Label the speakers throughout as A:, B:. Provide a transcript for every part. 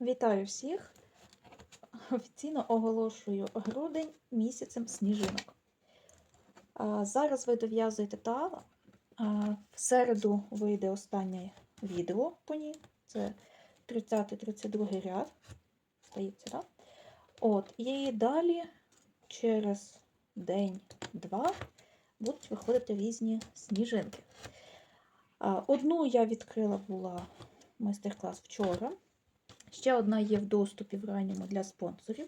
A: Вітаю всіх! Офіційно оголошую грудень місяцем сніжинок. Зараз ви дов'язуєте тала. В середу вийде останнє відео по ній. Це 30-32 ряд. Здається, так? От, і далі через день-два будуть виходити різні сніжинки. Одну я відкрила була майстер-клас вчора. Ще одна є в доступі в ранньому для спонсорів.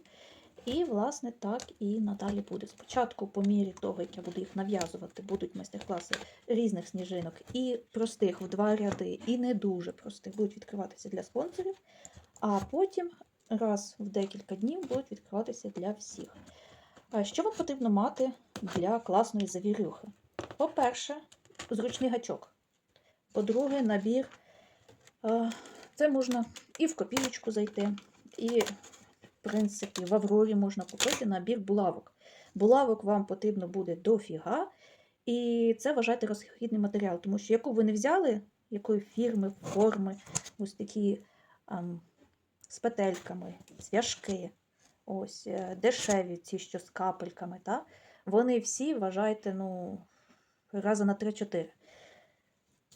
A: І, власне, так і надалі буде. Спочатку, по мірі того, як я буду їх нав'язувати, будуть майстер-класи різних сніжинок, і простих в два ряди, і не дуже простих будуть відкриватися для спонсорів. А потім раз в декілька днів будуть відкриватися для всіх. Що вам потрібно мати для класної завірюхи? По-перше, зручний гачок. По-друге, набір. Це можна і в копієчку зайти, і, в принципі, в Аврорі можна купити набір булавок. Булавок вам потрібно буде дофіга, і це вважайте розхідний матеріал, тому що яку ви не взяли, якої фірми, форми, ось такі ам, з петельками, зв'яжки, ось е, дешеві ці, що з капельками, та? вони всі вважайте, ну, рази на 3-4.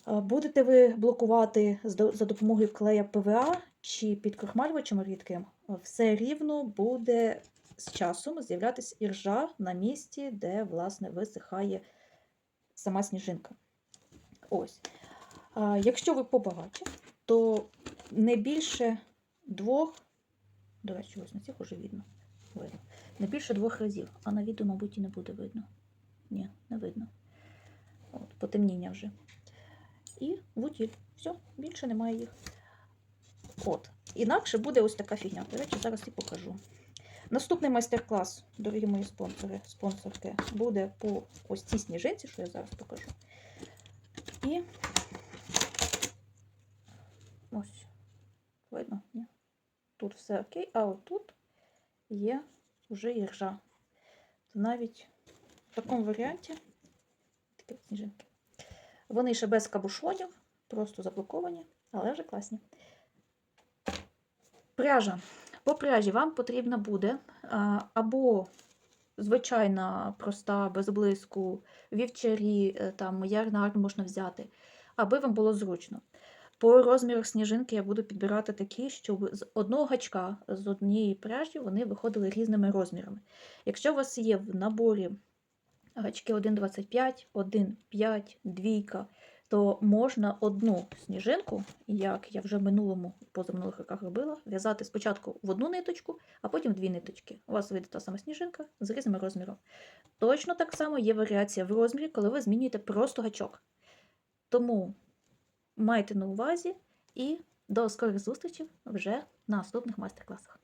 A: А Будете ви блокувати за допомогою клея ПВА чи підкрохмалювачем рідким, все рівно буде з часом з'являтися іржа на місці, де, власне, висихає сама сніжинка. Ось. А, Якщо ви побагачі, то не більше двох, до речі, ось на цих уже видно. видно. Не більше двох разів, а на відео, мабуть, і не буде видно. Ні, не видно. От, потемніння вже і вутіль. Все, більше немає їх. От. Інакше буде ось така фігня. До речі, зараз і покажу. Наступний майстер-клас, дорогі мої спонсори, спонсорки, буде по ось цій сніжинці, що я зараз покажу. І ось, видно, ні? Тут все окей, а отут є вже іржа. Навіть в такому варіанті такі сніжинки. Вони ще без кабушонів, просто заблоковані, але вже класні. Пряжа. По пряжі вам потрібна буде або звичайна проста, без блиску, вівчарі, е, там ярнард можна взяти, аби вам було зручно. По розмірах сніжинки я буду підбирати такі, щоб з одного гачка, з однієї пряжі вони виходили різними розмірами. Якщо у вас є в наборі гачки 1,25, 1,5, двійка, то можна одну сніжинку, як я вже в минулому позаминулих роках робила, в'язати спочатку в одну ниточку, а потім в дві ниточки. У вас вийде та сама сніжинка з різними розмірами. Точно так само є варіація в розмірі, коли ви змінюєте просто гачок. Тому майте на увазі і до скорих зустрічей вже на наступних майстер-класах.